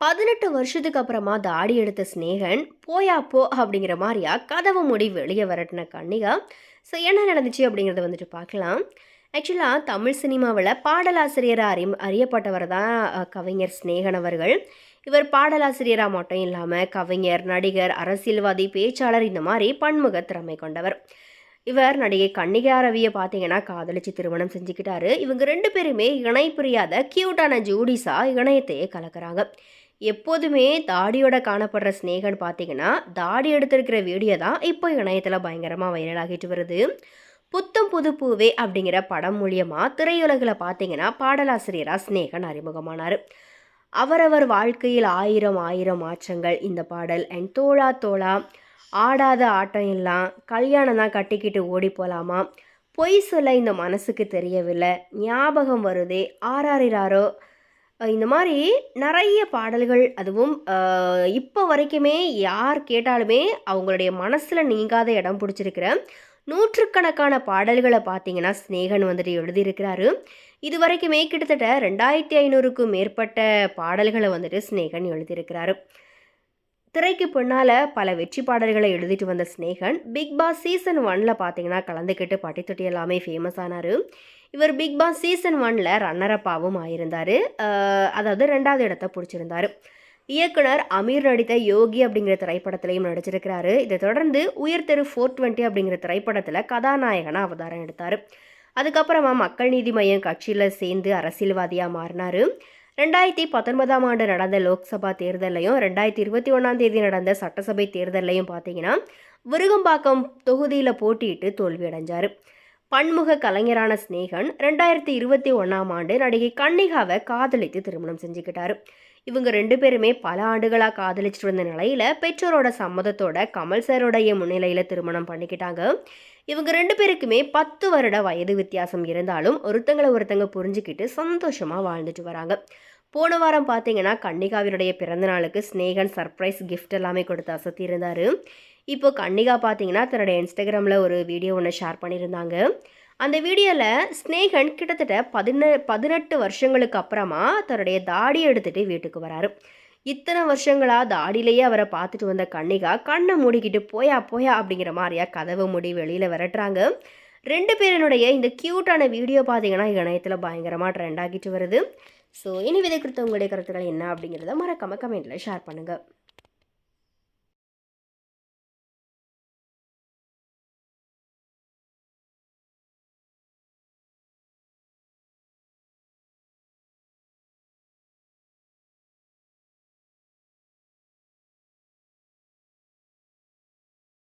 பதினெட்டு வருஷத்துக்கு அப்புறமா தாடி எடுத்த ஸ்னேகன் போயா போ அப்படிங்கிற மாதிரியா கதவு மூடி வெளியே வரட்டின கன்னிகா. ஸோ என்ன நடந்துச்சு அப்படிங்கிறத வந்துட்டு பார்க்கலாம். ஆக்சுவலாக தமிழ் சினிமாவில் பாடலாசிரியராக அறி அறியப்பட்டவர் தான் கவிஞர் ஸ்னேகன் அவர்கள். இவர் பாடலாசிரியராக மட்டும் இல்லாமல் கவிஞர் நடிகர் அரசியல்வாதி பேச்சாளர் இந்த மாதிரி பன்முக திறமை கொண்டவர். இவர் நடிகை கன்னிகா ரவியை பார்த்தீங்கன்னா காதலிச்சு திருமணம் செஞ்சுக்கிட்டாரு. இவங்க ரெண்டு பேருமே இணை புரியாத கியூட்டான ஜூடிஸாக இணையத்தையே கலக்கிறாங்க. எப்போதுமே தாடியோட காணப்படுற ஸ்னேகன் பார்த்தீங்கன்னா தாடி எடுத்திருக்கிற வீடியோ தான் இப்போ இணையத்தில் பயங்கரமாக வைரல் ஆகிட்டு வருது. புத்தம் புது பூவே அப்படிங்கிற படம் மூலியமாக திரையுலகில் பார்த்தீங்கன்னா பாடலாசிரியராக ஸ்னேகன் அறிமுகமானார். அவரவர் வாழ்க்கையில் ஆயிரம் ஆயிரம் மாற்றங்கள் இந்த பாடல். அண்ட் தோழா தோழா ஆடாத ஆட்டம் எல்லாம் கல்யாணம் தான் கட்டிக்கிட்டு ஓடி போகலாமா பொய் சொல்ல இந்த மனசுக்கு தெரியவில்லை. ஞாபகம் வருதே ஆறாரிராரோ இந்த மாதிரி நிறைய பாடல்கள் அதுவும் இப்போ வரைக்குமே யார் கேட்டாலுமே அவங்களுடைய மனசில் நீங்காத இடம் பிடிச்சிருக்கிற நூற்றுக்கணக்கான பாடல்களை பார்த்தீங்கன்னா ஸ்னேகன் வந்துட்டு எழுதியிருக்கிறாரு. இது வரைக்குமே கிட்டத்தட்ட ரெண்டாயிரத்தி ஐநூறுக்கும் மேற்பட்ட பாடல்களை வந்துட்டு ஸ்னேகன் எழுதியிருக்கிறாரு. திரைக்கு பின்னால் பல வெற்றி பாடல்களை எழுதிட்டு வந்த ஸ்னேகன் பிக் பாஸ் சீசன் ஒனில் பார்த்தீங்கன்னா கலந்துக்கிட்டு பட்டி தொட்டி எல்லாமே ஃபேமஸ் ஆனார். இவர் பிக் பாஸ் சீசன் ஒனில் ரன்னரப்பாவும் ஆயிருந்தார். அதாவது ரெண்டாவது இடத்த பிடிச்சிருந்தார். இயக்குனர் அமீர் நடித்த யோகி அப்படிங்கிற திரைப்படத்திலையும் நடிச்சிருக்கிறாரு. இதை தொடர்ந்து உயர் தெரு ஃபோர் டுவெண்ட்டி அப்படிங்கிற திரைப்படத்தில் கதாநாயகனாக அவதாரம் எடுத்தார். அதுக்கப்புறமா மக்கள் நீதி மையம் கட்சியில் சேர்ந்து அரசியல்வாதியாக மாறினார். ரெண்டாயிரத்தி பத்தொன்பதாம் ஆண்டு நடந்த லோக்சபா தேர்தலையும் ரெண்டாயிரத்தி இருபத்தி ஒன்றாம் தேதி நடந்த சட்டசபை தேர்தலையும் பார்த்தீங்கன்னா விருகம்பாக்கம் தொகுதியில் போட்டியிட்டு தோல்வியடைஞ்சார். பன்முக கலைஞரான ஸ்னேகன் ரெண்டாயிரத்தி இருபத்தி ஒன்றாம் ஆண்டு நடிகை கன்னிகாவை காதலித்து திருமணம் செஞ்சுக்கிட்டாரு. இவங்க ரெண்டு பேருமே பல ஆண்டுகளாக காதலிச்சுட்டு இருந்த நிலையில் பெற்றோரோட சம்மதத்தோட கமல் சாரோடைய முன்னிலையில் திருமணம் பண்ணிக்கிட்டாங்க. இவங்க ரெண்டு பேருக்குமே பத்து வருட வயது வித்தியாசம் இருந்தாலும் ஒருத்தங்களை ஒருத்தங்க புரிஞ்சுக்கிட்டு சந்தோஷமாக வாழ்ந்துட்டு வராங்க. போன வாரம் பார்த்தீங்கன்னா கன்னிகாவினுடைய பிறந்தநாளுக்கு ஸ்னேகன் சர்ப்ரைஸ் கிஃப்ட் எல்லாமே கொடுத்து அசத்தி இருந்தார் இப்போ கன்னிகா பார்த்தீங்கன்னா தன்னுடைய இன்ஸ்டாகிராமில் ஒரு வீடியோ ஒன்று ஷேர் பண்ணியிருந்தாங்க. அந்த வீடியோவில் ஸ்னேகன் கிட்டத்தட்ட பதினெ பதினெட்டு வருஷங்களுக்கு அப்புறமா தன்னுடைய தாடி எடுத்துகிட்டு வீட்டுக்கு வராரு. இத்தனை வருஷங்களாக தாடியிலேயே அவரை பார்த்துட்டு வந்த கன்னிகா கண்ணை மூடிக்கிட்டு போயா போயா அப்படிங்கிற மாதிரியா கதவை மூடி வெளியில் விரட்டுறாங்க. ரெண்டு பேரனுடைய இந்த க்யூட்டான வீடியோ பார்த்தீங்கன்னா இணையத்தில் பயங்கரமாக ட்ரெண்ட் ஆகிட்டு வருது. ஸோ இனி விதை குறித்த உங்களுடைய கருத்துக்கள் என்ன அப்படிங்கிறத மறக்காம கமெண்ட்டில் ஷேர் பண்ணுங்கள்